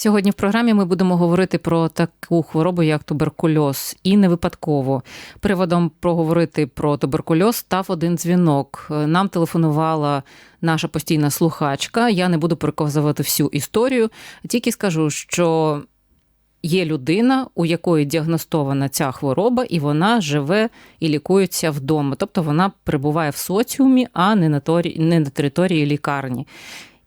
Сьогодні в програмі ми будемо говорити про таку хворобу, як туберкульоз, і не випадково. Приводом проговорити про туберкульоз став один дзвінок. Нам телефонувала наша постійна слухачка. Я не буду переказувати всю історію, тільки скажу, що є людина, у якої діагностована ця хвороба, і вона живе і лікується вдома. Тобто вона перебуває в соціумі, а не на торі- не на території лікарні.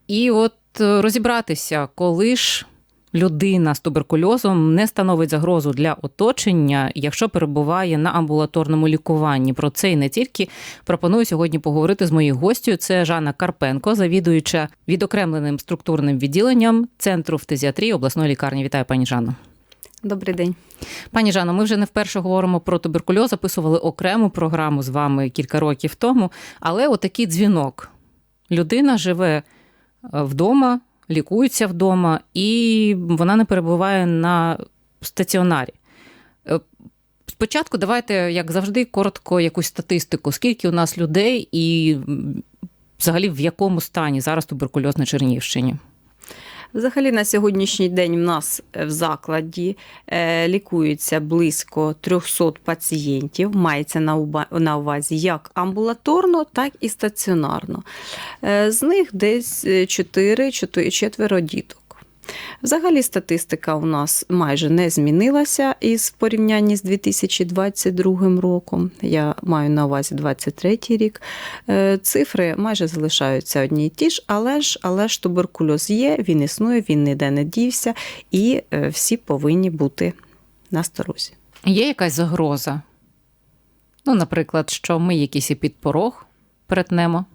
І от е, розібратися, коли ж людина з туберкульозом не становить загрозу для оточення, якщо перебуває на амбулаторному лікуванні. Про це і не тільки пропоную сьогодні поговорити з моєю гостю. Це Жанна Карпенко, завідуюча відокремленим структурним відділенням Центру фтизіатрії обласної лікарні. Вітаю, пані Жанно. Добрий день. Пані Жано, ми вже не вперше говоримо про туберкульоз, записували окрему програму з вами кілька років тому. Але отакий дзвінок. Людина живе е, вдома, лікується вдома, і вона не перебуває на стаціонарі. Е, Спочатку давайте, як завжди, коротко якусь статистику. Скільки у нас людей і взагалі в якому стані зараз туберкульоз на Чернігівщині? Взагалі на сьогоднішній день в нас в закладі е, лікується близько 300 пацієнтів. Мається на увазі як амбулаторно, так і стаціонарно. Е, з них десь 4-4 діток. Взагалі статистика у нас майже не змінилася із порівнянні з 2022 роком. Я маю на увазі 23 рік. Е, Цифри майже залишаються одні й ті ж, але ж, але ж туберкульоз є, він існує, він ніде не дівся, і е, всі повинні бути на сторозі. Є якась загроза? Ну, наприклад, що ми якийсь і під порог перетнемо.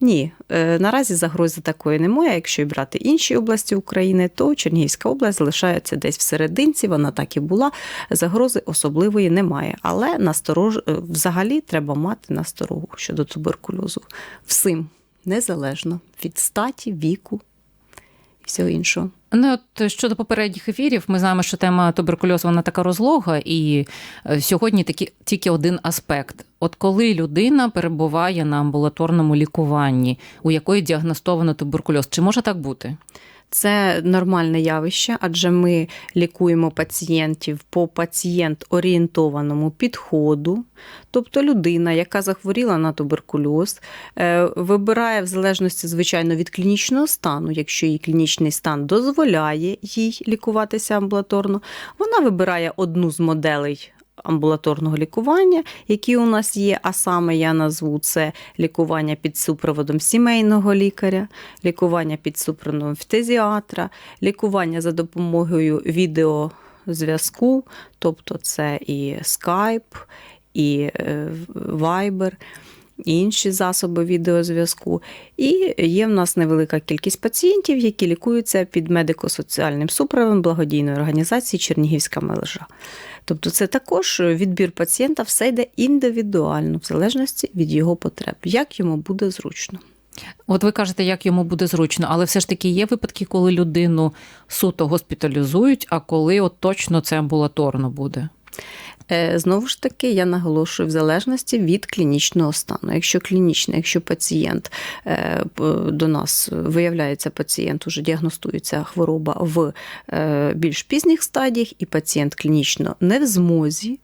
Ні, е, наразі загрози такої немає. Якщо і брати інші області України, то Чернігівська область залишається десь в серединці, вона так і була. Загрози особливої немає. Але насторож... е, взагалі треба мати насторогу щодо туберкульозу. Всім, незалежно від статі, віку і всього іншого. Ну, от щодо попередніх ефірів, ми знаємо, що тема туберкульозу вона така розлога, і е, сьогодні такі, тільки один аспект. От коли людина перебуває на амбулаторному лікуванні, у якої діагностовано туберкульоз, чи може так бути? Це нормальне явище, адже ми лікуємо пацієнтів по пацієнт-орієнтованому підходу. Тобто людина, яка захворіла на туберкульоз, е, вибирає в залежності, звичайно, від клінічного стану, якщо її клінічний стан дозволяє їй лікуватися амбулаторно, вона вибирає одну з моделей. Амбулаторного лікування, які у нас є, а саме я назву це лікування під супроводом сімейного лікаря, лікування під супроводом фтезіатра, лікування за допомогою відеозв'язку, тобто це і Skype, і е, Viber, інші засоби відеозв'язку. І є в нас невелика кількість пацієнтів, які лікуються під медико-соціальним супроводом благодійної організації Чернігівська мережа. Тобто це також відбір пацієнта все йде індивідуально, в залежності від його потреб, як йому буде зручно. От ви кажете, як йому буде зручно, але все ж таки є випадки, коли людину суто госпіталізують, а коли от точно це амбулаторно буде. Е, Знову ж таки, я наголошую в залежності від клінічного стану. Якщо клінічний, якщо пацієнт е, до нас виявляється, пацієнт уже діагностується хвороба в е, більш пізніх стадіях, і пацієнт клінічно не в змозі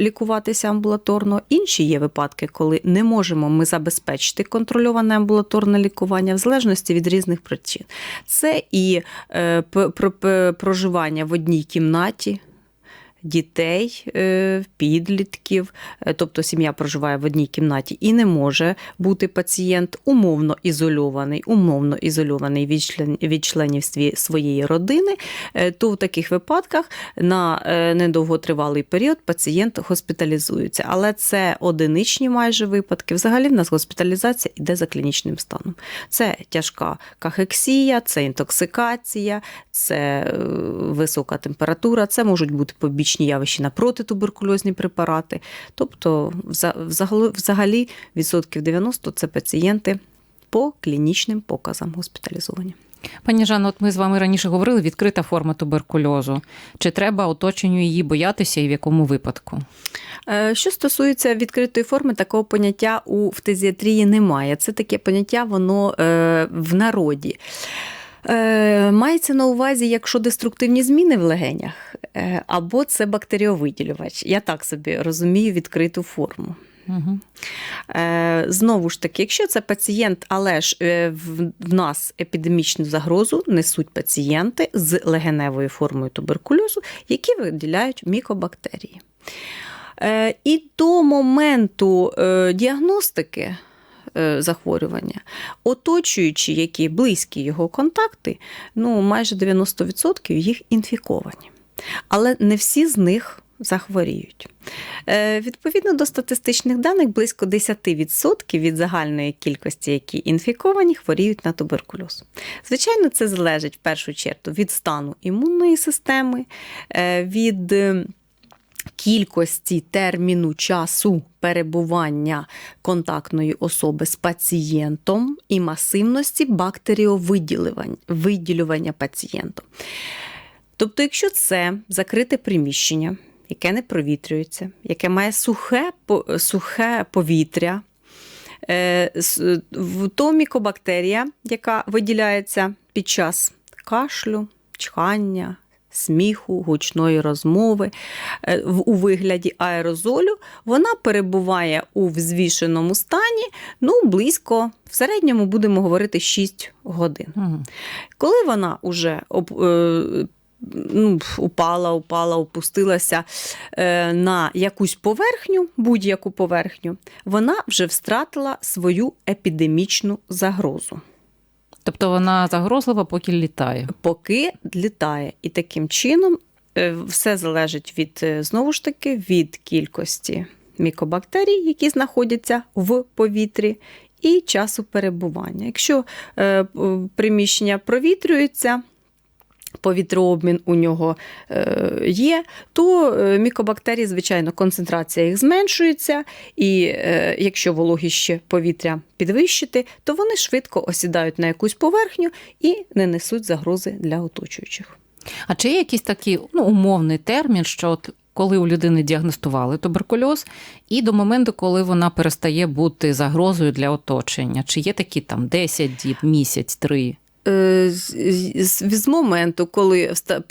лікуватися амбулаторно. Інші є випадки, коли не можемо ми забезпечити контрольоване амбулаторне лікування в залежності від різних причин. Це і проживання в одній кімнаті дітей, е, підлітків, е, тобто сім'я проживає в одній кімнаті і не може бути пацієнт умовно ізольований, умовно ізольований від член- від членів своєї родини, е, то в таких випадках на недовготривалий період пацієнт госпіталізується. Але це одиничні майже випадки. Взагалі в нас госпіталізація йде за клінічним станом. Це тяжка кахексія, це інтоксикація, це висока температура, це можуть бути побічні явища на протитуберкульозні препарати. Тобто, взагалі, відсотків 90 це пацієнти по клінічним показам госпіталізовані. Пані Жанно, от ми з вами раніше говорили, відкрита форма туберкульозу. Чи треба оточенню її боятися і в якому випадку? Е, Що стосується відкритої форми, такого поняття у фтизіатрії немає. Це таке поняття, воно е, в народі. Е, мається на увазі, якщо деструктивні зміни в легенях, або це бактеріовиділювач. Я так собі розумію відкриту форму. Угу. Е, знову ж таки, якщо це пацієнт, але ж е, в, нас епідемічну загрозу несуть пацієнти з легеневою формою туберкульозу, які виділяють мікобактерії. Е, і до моменту е, діагностики е, захворювання, оточуючи які близькі його контакти, ну майже 90% їх інфіковані. Але не всі з них захворіють. Е, Відповідно до статистичних даних, близько 10% від загальної кількості, які інфіковані, хворіють на туберкульоз. Звичайно, це залежить в першу чергу від стану імунної системи, е, від е, кількості терміну часу перебування контактної особи з пацієнтом і масивності бактеріовиділювання виділювання пацієнтом. Тобто, якщо це закрите приміщення, яке не провітрюється, яке має сухе, сухе повітря, е, то мікобактерія, яка виділяється під час кашлю, чхання, сміху, гучної розмови е, у вигляді аерозолю, вона перебуває у взвішеному стані ну, близько, в середньому будемо говорити 6 годин. Угу. Коли вона вже ну, упала, упала, опустилася е, на якусь поверхню, будь-яку поверхню, вона вже втратила свою епідемічну загрозу, Тобто вона загрозлива, поки літає. поки літає. І таким чином е, все залежить від е, знову ж таки від кількості мікобактерій, які знаходяться в повітрі. І часу перебування. Якщо е, приміщення провітрюється, повітрообмін у нього е, є, то е, мікобактерії, звичайно, концентрація їх зменшується, і е, якщо вологіще повітря підвищити, то вони швидко осідають на якусь поверхню і не несуть загрози для оточуючих. А чи є якийсь такий ну, умовний термін, що от коли у людини діагностували туберкульоз, і до моменту, коли вона перестає бути загрозою для оточення, чи є такі там 10 діб, місяць, три? З- з, моменту, коли е,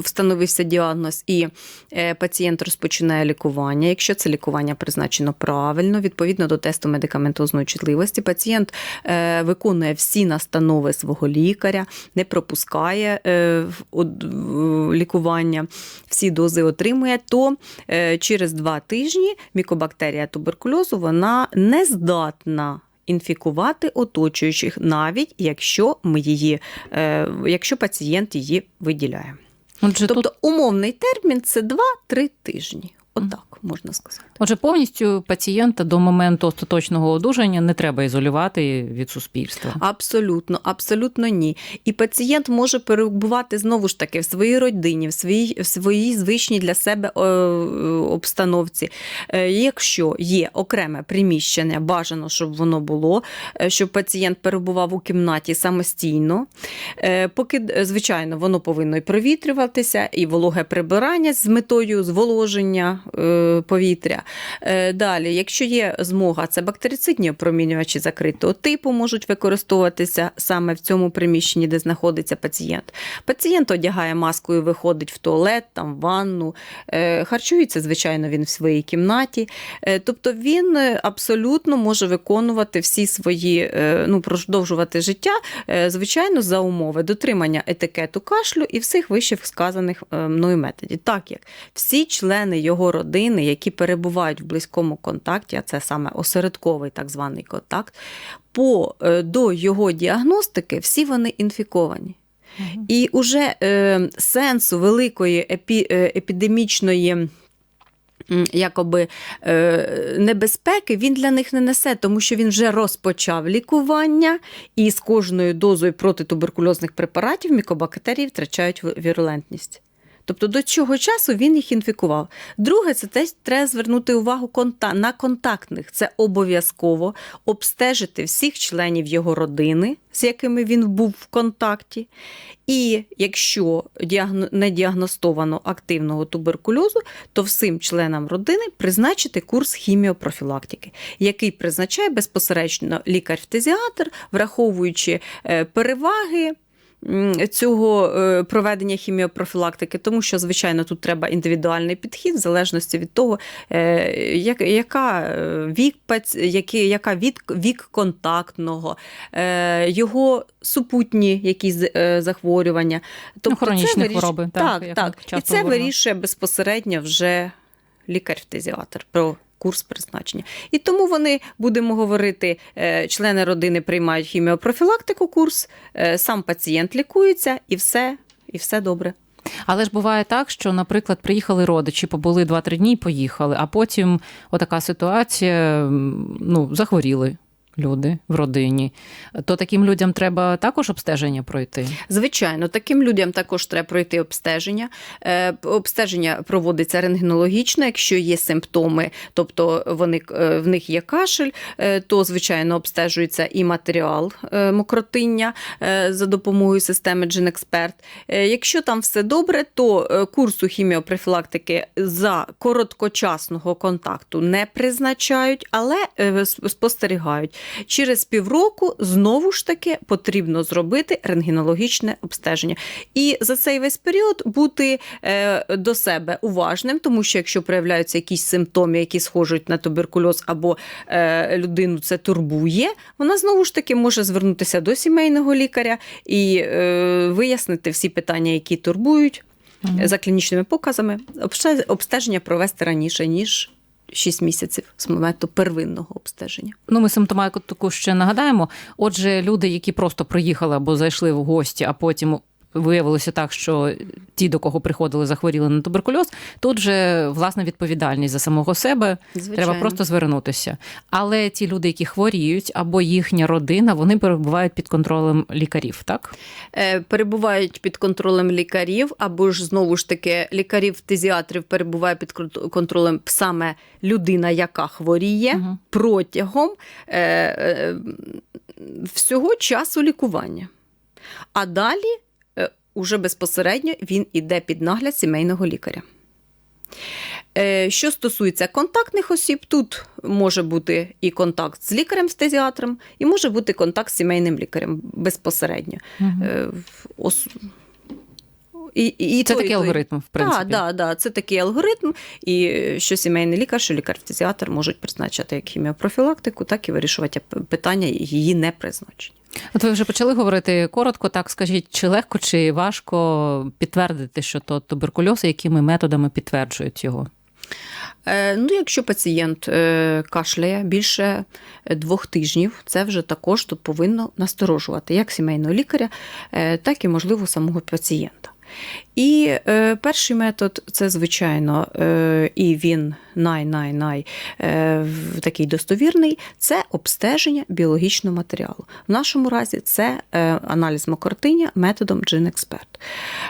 встановився діагноз і е, пацієнт розпочинає лікування, якщо це лікування призначено правильно, відповідно до тесту медикаментозної чутливості, пацієнт е, виконує всі настанови свого лікаря, не пропускає е, лікування, всі дози отримує, то е, через два тижні мікобактерія туберкульозу вона не здатна інфікувати оточуючих, навіть якщо ми її, е, якщо пацієнт її виділяє. Отже, тобто тут, умовний термін це 2-3 тижні. Отак можна сказати. отже, повністю пацієнта до моменту остаточного одужання не треба ізолювати від суспільства. Абсолютно, абсолютно ні. І пацієнт може перебувати знову ж таки в своїй родині, в своїй, в своїй звичній для себе е, обстановці. Е, Якщо є окреме приміщення, бажано, щоб воно було, е, щоб пацієнт перебував у кімнаті самостійно. Поки, звичайно, воно повинно і провітрюватися, і вологе прибирання з метою зволоження повітря. Е, Далі, якщо є змога, це бактерицидні опромінювачі закритого типу можуть використовуватися саме в цьому приміщенні, де знаходиться пацієнт. Пацієнт одягає маску і виходить в туалет, там, в ванну, Е, харчується, звичайно, він в своїй кімнаті. Е, Тобто він абсолютно може виконувати всі свої, ну, продовжувати життя, звичайно, за умови дотримання етикету кашлю і всіх вище сказаних мною методів. Так як всі члени його родини, які перебувають в близькому контакті, а це саме осередковий так званий контакт, по, е, до його діагностики всі вони інфіковані. І уже е, сенсу великої епі, е, епідемічної. Якоби е, небезпеки він для них не несе, тому що він вже розпочав лікування, і з кожною дозою протитуберкульозних препаратів мікобактерії втрачають вірулентність. Тобто до цього часу він їх інфікував. Друге, це теж треба звернути увагу на контактних. Це обов'язково обстежити всіх членів його родини, з якими він був в контакті. І якщо не діагностовано активного туберкульозу, то всім членам родини призначити курс хіміопрофілактики, який призначає безпосередньо лікар-фтезіатр, враховуючи е, переваги цього е, проведення хіміопрофілактики, тому що, звичайно, тут треба індивідуальний підхід, в залежності від того, е, яка е, вік, яка вік контактного, його супутні якісь захворювання. Ну, хронічні виріш- хвороби, так, Так, так. І це говоримо. вирішує безпосередньо вже лікар-фтезіатр про курс призначення. І тому вони, будемо говорити, е, члени родини приймають хіміопрофілактику курс, е, сам пацієнт лікується і все, і все добре. Але ж буває так, що, наприклад, приїхали родичі, побули 2-3 дні і поїхали, а потім отака ситуація, ну, захворіли люди в родині. То таким людям треба також обстеження пройти. Звичайно, таким людям також треба пройти обстеження. Е, Обстеження проводиться рентгенологічно, якщо є симптоми, тобто вони, е, в них є кашель, е, то звичайно обстежується і матеріал мокротиння за допомогою системи GenExpert. Якщо там все добре, то курсу хіміопрофілактики за короткочасного контакту не призначають, але спостерігають. Через півроку знову ж таки потрібно зробити рентгенологічне обстеження. І за цей весь період бути е, до себе уважним, тому що якщо проявляються якісь симптоми, які схожуть на туберкульоз, або е, людину це турбує, вона знову ж таки може звернутися до сімейного лікаря і е, вияснити всі питання, які турбують за клінічними показами. Обстеження провести раніше, ніж 6 місяців з моменту первинного обстеження. Ну, ми симптоматику ще нагадаємо. Отже, люди, які просто приїхали або зайшли в гості, а потім виявилося так, що ті, до кого приходили, захворіли на туберкульоз, тут же власна відповідальність за самого себе. Треба просто звернутися. Але ті люди, які хворіють, або їхня родина, вони перебувають під контролем лікарів, так? Е, перебувають під контролем лікарів, або ж знову ж таки лікарів-фтезіатрів перебуває під контролем саме людина, яка хворіє Мгм. протягом е, е, всього часу лікування. А далі уже безпосередньо він іде під нагляд сімейного лікаря. Е, Що стосується контактних осіб, тут може бути і контакт з лікарем-стезіатром, і може бути контакт з сімейним лікарем безпосередньо. Мгм. Е, І, і, Це той, такий той. алгоритм, в принципі. Так, да, да, це такий алгоритм. І е, що сімейний лікар, що лікар-фтезіатр можуть призначати як хіміопрофілактику, так і вирішувати питання її непризначення. От ви вже почали говорити коротко. Так скажіть, чи легко чи важко підтвердити, що то туберкульоз, і якими методами підтверджують його? Е, Ну, якщо пацієнт е, кашляє більше двох тижнів, це вже також тут повинно насторожувати як сімейного лікаря, е, так і, можливо, самого пацієнта. І е, перший метод це, звичайно, е, і він най-най-най е, такий достовірний це обстеження біологічного матеріалу. В нашому разі це е, аналіз мокротиння методом GenExpert.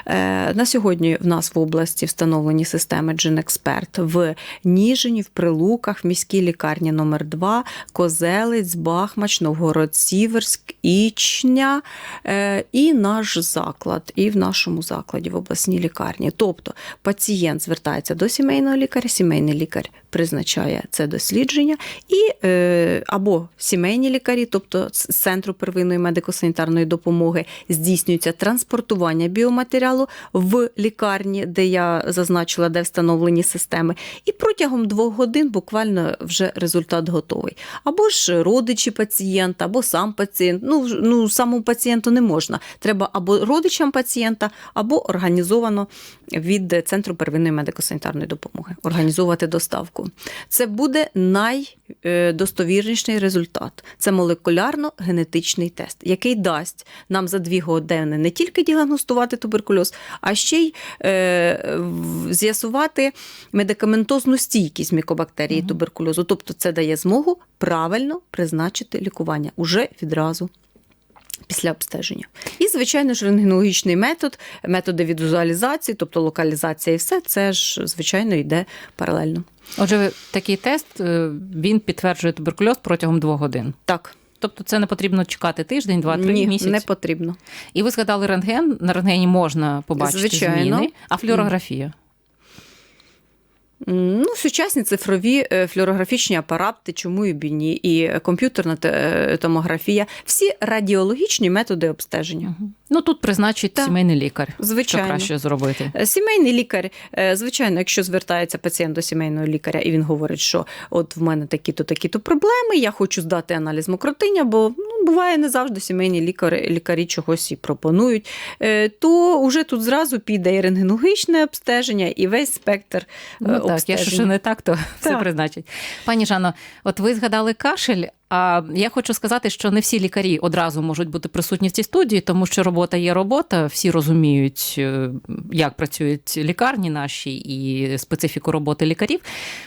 Е, на сьогодні в нас в області встановлені системи GenExpert в Ніжині, в Прилуках, в міській лікарні номер 2 Козелець, Бахмач, Новгород-Сіверськ, Ічня е, і наш заклад, і в нашому закладі в обласній лікарні. Тобто пацієнт звертається до сімейного лікаря, сімейний лікар призначає це дослідження, і е, або сімейні лікарі, тобто з центру первинної медико-санітарної допомоги, здійснюється транспортування біоматеріалу в лікарні, де я зазначила, де встановлені системи, і протягом двох годин буквально вже результат готовий. Або ж родичі пацієнта, або сам пацієнт. Ну, ну самому пацієнту не можна. Треба або родичам пацієнта, або організовано від центру первинної медико-санітарної допомоги організовувати доставку. Це буде найдостовірніший результат. Це молекулярно-генетичний тест, який дасть нам за дві години не тільки діагностувати туберкульоз, а ще й е, з'ясувати медикаментозну стійкість мікобактерії Мгм. туберкульозу. Тобто це дає змогу правильно призначити лікування уже відразу. Після обстеження. І, звичайно ж, рентгенологічний метод, методи візуалізації, тобто локалізація і все, це ж, звичайно, йде паралельно. Отже, такий тест е, він підтверджує туберкульоз протягом двох годин. Так, Тобто це не потрібно чекати тиждень, два, три ні, місяці. не потрібно. І ви згадали рентген. На рентгені можна побачити Звичайно. зміни, а флюорографія. Ну, сучасні цифрові е, флюорографічні апарати, чому і біні, і комп'ютерна те- е, томографія, всі радіологічні методи обстеження. Ну тут призначить Так. сімейний лікар. Що Звичайно. краще зробити? Е, Сімейний лікар, е, звичайно, якщо звертається пацієнт до сімейного лікаря і він говорить, що от в мене такі-то такі-то проблеми, я хочу здати аналіз мокротиння, бо ну, буває не завжди сімейні лікарі, лікарі чогось і пропонують, е, то вже тут зразу піде і рентгенологічне обстеження, і весь спектр Ну так, якщо обстежень. не так, то все призначить. Пані Жано, от ви згадали кашель. А я хочу сказати, що не всі лікарі одразу можуть бути присутні в цій студії, тому що робота є робота. Всі розуміють, е, як працюють лікарні наші і специфіку роботи лікарів.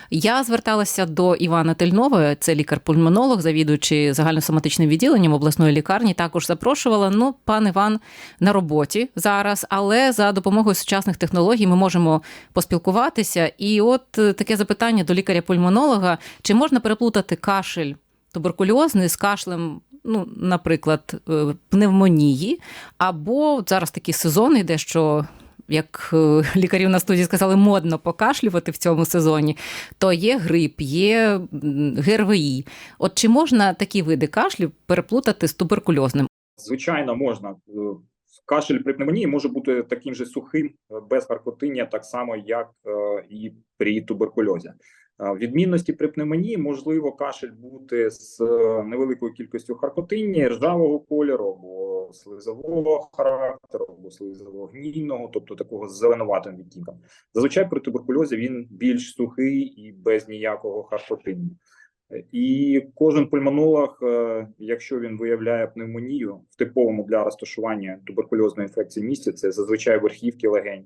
Я зверталася до Івана Тельнова, це лікар-пульмонолог, завідуючий загальносоматичним відділенням обласної лікарні. Також запрошувала. Ну, пан Іван на роботі зараз, але за допомогою сучасних технологій ми можемо поспілкуватися. І от е, таке запитання до лікаря-пульмонолога: чи можна переплутати кашель туберкульозний з кашлем? Ну, наприклад, е, пневмонії, або зараз такий сезон йде, що як е, лікарі на студії сказали, модно покашлювати в цьому сезоні, то є грип, є ГРВІ. От чи можна такі види кашлю переплутати з туберкульозним? Звичайно, можна. Кашель при пневмонії може бути таким же сухим, е, без харкотиння, так само, як е, і при туберкульозі. Е, відмінності при пневмонії можливо кашель бути з невеликою кількістю харкотиння, ржавого кольору, або слизового характеру, або слизово-гнійного, тобто такого з зеленуватим відтінком. Зазвичай при туберкульозі він більш сухий і без ніякого харкотиння. І кожен пульмонолог, е, якщо він виявляє пневмонію в типовому для розташування туберкульозної інфекції місці, це зазвичай верхівки легень,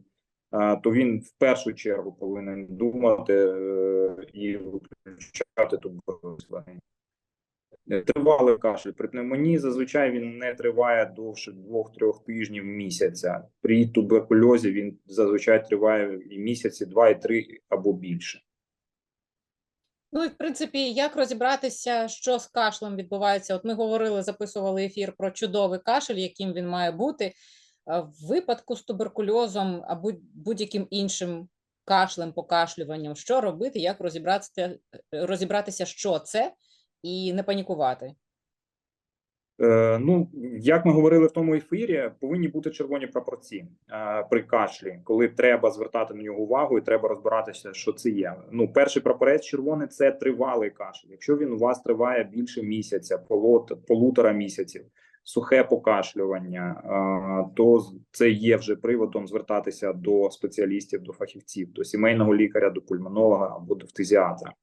е, то він в першу чергу повинен думати е, і виключати туберкульоз легень. Тривалий кашель при пневмонії зазвичай він не триває довше двох-трьох тижнів місяця. При туберкульозі він зазвичай триває і місяці, два, і три або більше. Ну і в принципі, як розібратися, що з кашлем відбувається? От ми говорили, записували ефір про чудовий кашель, яким він має бути. В випадку з туберкульозом або будь-яким іншим кашлем, покашлюванням, що робити, як розібратися, розібратися, що це, і не панікувати. Е, ну, як ми говорили в тому ефірі, повинні бути червоні прапорці е, при кашлі, коли треба звертати на нього увагу і треба розбиратися, що це є. Ну, перший прапорець червоний це тривалий кашель. Якщо він у вас триває більше місяця, полот, полутора місяців, сухе покашлювання, е, то це є вже приводом звертатися до спеціалістів, до фахівців, до сімейного лікаря, до пульмонолога або до фтизіатра.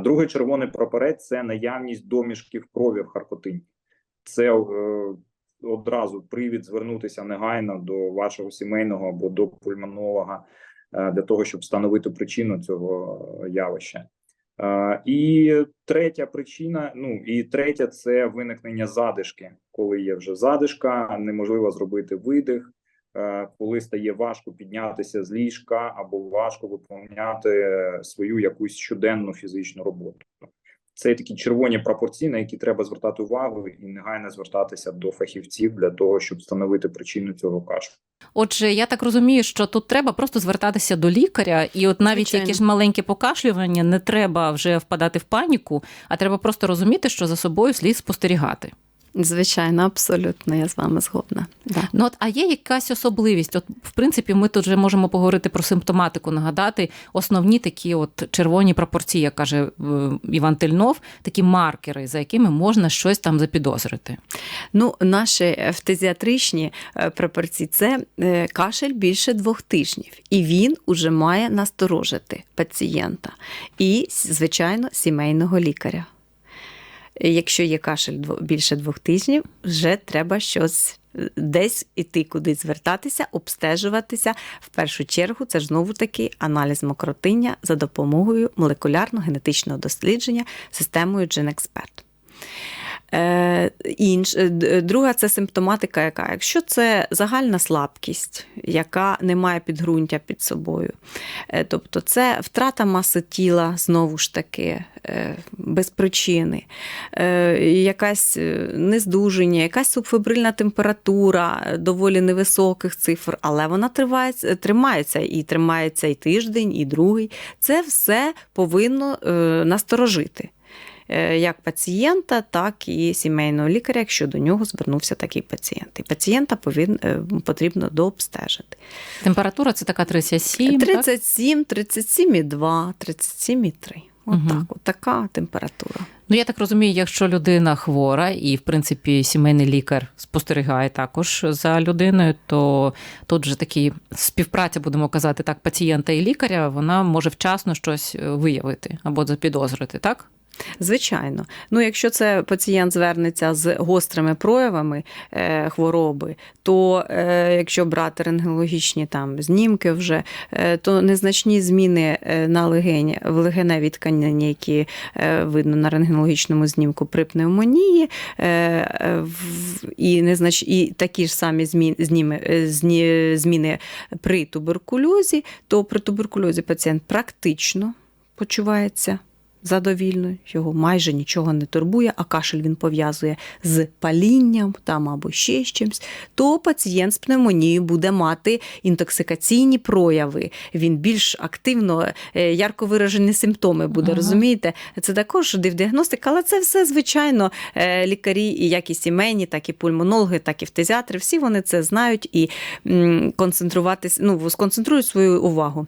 Другий червоний прапорець це наявність домішків крові в харкотині це е, одразу привід звернутися негайно до вашого сімейного або до пульмонолога е, для того, щоб встановити причину цього явища. Е, і третя причина, ну і третя це виникнення задишки. Коли є вже задишка, неможливо зробити видих, коли стає важко піднятися з ліжка або важко виконувати свою якусь щоденну фізичну роботу. Це такі червоні пропорції, на які треба звертати увагу і негайно звертатися до фахівців для того, щоб встановити причину цього кашу. Отже, я так розумію, що тут треба просто звертатися до лікаря, і от навіть Звичайно. якесь маленьке покашлювання не треба вже впадати в паніку, а треба просто розуміти, що за собою слід спостерігати. Звичайно, абсолютно, я з вами згодна. Да. Ну от, а є якась особливість? От, в принципі, ми тут вже можемо поговорити про симптоматику, нагадати основні такі от червоні пропорції, як каже е, Іван Тельнов, такі маркери, за якими можна щось там запідозрити. Ну, наші фтизіатричні е, прапорці це е, кашель більше двох тижнів, і він уже має насторожити пацієнта і, звичайно, сімейного лікаря. Якщо є кашель більше двох тижнів, вже треба щось десь іти кудись звертатися, обстежуватися. В першу чергу це ж знову таки аналіз мокротиння за допомогою молекулярно-генетичного дослідження системою GenExpert. Е, інш, е, друга це симптоматика, яка якщо це загальна слабкість, яка не має підґрунтя під собою, е, тобто це втрата маси тіла знову ж таки е, без причини, е, якась е, нездуження, якась субфебрильна температура е, доволі невисоких цифр, але вона триває, тримається і тримається і тиждень, і другий. Це все повинно е, насторожити. Е, Як пацієнта, так і сімейного лікаря, якщо до нього звернувся такий пацієнт. І пацієнта повин, е, потрібно дообстежити. Температура це така 37, так? 37, 37,2, 37,3. От Мгм. так, от така температура. Ну, я так розумію, якщо людина хвора, і в принципі сімейний лікар спостерігає також за людиною, то тут же такі співпраця, будемо казати так, пацієнта і лікаря, вона може вчасно щось е, виявити або запідозрити, так? Звичайно. Ну, якщо це пацієнт звернеться з гострими проявами е, хвороби, то е, якщо брати рентгенологічні там знімки вже, е, то незначні зміни е, на легені, в легеневій тканині, які е, видно на рентгенологічному знімку при пневмонії, е, е, в- і, незнач... і такі ж самі зміни, е, зні- зміни при туберкульозі, то при туберкульозі пацієнт практично почувається задовільно, його майже нічого не турбує, а кашель він пов'язує з палінням там або ще з чимось, то пацієнт з пневмонією буде мати інтоксикаційні прояви. Він більш активно, е, ярко виражені симптоми буде, Ага. розумієте? Це також дивдіагностика, але це все, звичайно, е, лікарі, і як і сімейні, так і пульмонологи, так і фтизіатри, всі вони це знають і м, концентруватись, ну, сконцентрують свою увагу.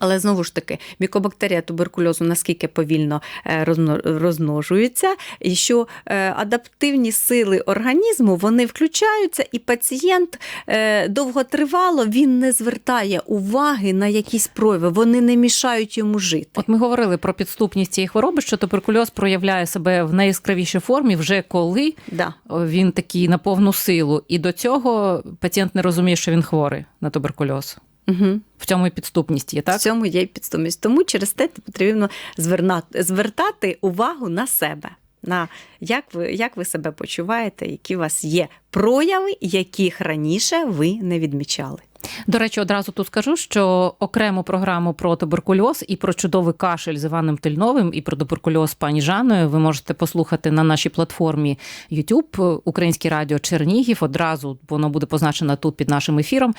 Але знову ж таки, мікобактерія туберкульозу наскільки повільно е, розмножується, і що е, адаптивні сили організму вони включаються, і пацієнт е, довготривало він не звертає уваги на якісь прояви, вони не мішають йому жити. От ми говорили про підступність цієї хвороби, що туберкульоз проявляє себе в найяскравішій формі, вже коли Да. він такий на повну силу. І до цього пацієнт не розуміє, що він хворий на туберкульоз. Угу. В цьому і підступність є, так? В цьому є й підступність. Тому через те потрібно звернати, звертати увагу на себе. На як ви, як ви себе почуваєте, які у вас є прояви, яких раніше ви не відмічали. До речі, одразу тут скажу, що окрему програму про туберкульоз і про чудовий кашель з Іваном Тельновим і про туберкульоз пані Жаною ви можете послухати на нашій платформі YouTube Українське Радіо Чернігів. Одразу воно буде позначено тут під нашим ефіром.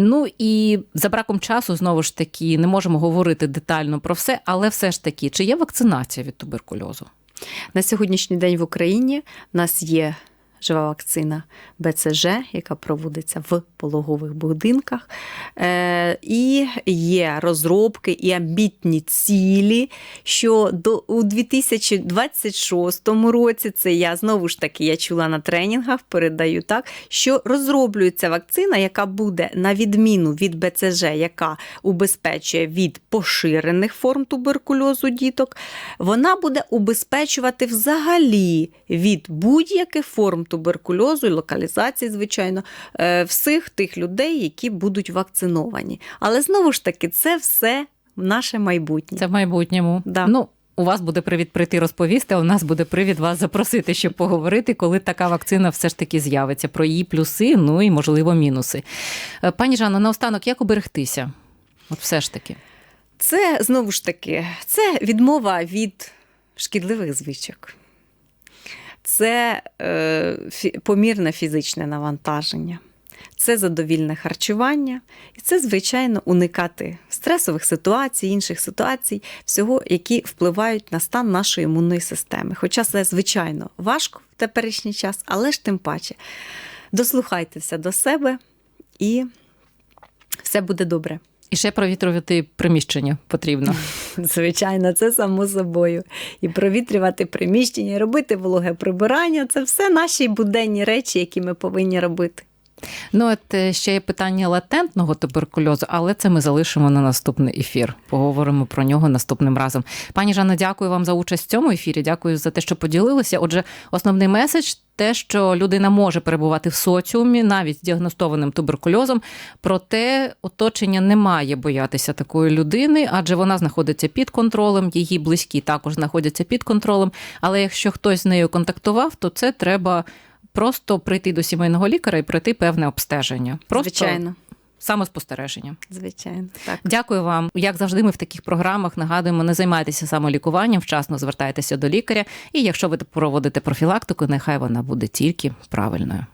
Ну і за браком часу знову ж таки не можемо говорити детально про все, але все ж таки, чи є вакцинація від туберкульозу? На сьогоднішній день в Україні в нас є жива вакцина БЦЖ, яка проводиться в пологових будинках. Е, і є розробки і амбітні цілі, що до, у 2026 році, це я знову ж таки я чула на тренінгах, передаю так, що розроблюється вакцина, яка буде на відміну від БЦЖ, яка убезпечує від поширених форм туберкульозу діток, вона буде убезпечувати взагалі від будь-яких форм туберкульозу і локалізації, звичайно, е, всіх тих людей, які будуть вакциновані. Але знову ж таки, це все наше майбутнє. Це в майбутньому. Да. Ну, у вас буде привід прийти розповісти, а у нас буде привід вас запросити, щоб поговорити, коли така вакцина все ж таки з'явиться, про її плюси, ну і можливо мінуси. Е, Пані Жанно, наостанок, як оберегтися? От все ж таки. Це знову ж таки це відмова від шкідливих звичок. Це е, помірне фізичне навантаження, це задовільне харчування, і це, звичайно, уникати стресових ситуацій, інших ситуацій, всього, які впливають на стан нашої імунної системи. Хоча це, звичайно, важко в теперішній час, але ж тим паче. Дослухайтеся до себе і все буде добре. І ще провітрювати приміщення потрібно. Звичайно, це само собою. І провітрювати приміщення, і робити вологе прибирання це все наші буденні речі, які ми повинні робити. Ну, от е, ще є питання латентного туберкульозу, але це ми залишимо на наступний ефір. Поговоримо про нього наступним разом. Пані Жанна, дякую вам за участь в цьому ефірі. Дякую за те, що поділилися. Отже, основний меседж те, що людина може перебувати в соціумі, навіть з діагностованим туберкульозом. Проте оточення не має боятися такої людини, адже вона знаходиться під контролем, її близькі також знаходяться під контролем. Але якщо хтось з нею контактував, то це треба. Просто прийти до сімейного лікаря і пройти певне обстеження. Просто Звичайно, самоспостереження. звичайно. Так. Дякую вам. Як завжди, ми в таких програмах нагадуємо, не займайтеся самолікуванням, вчасно звертайтеся до лікаря. І якщо ви проводите профілактику, нехай вона буде тільки правильною.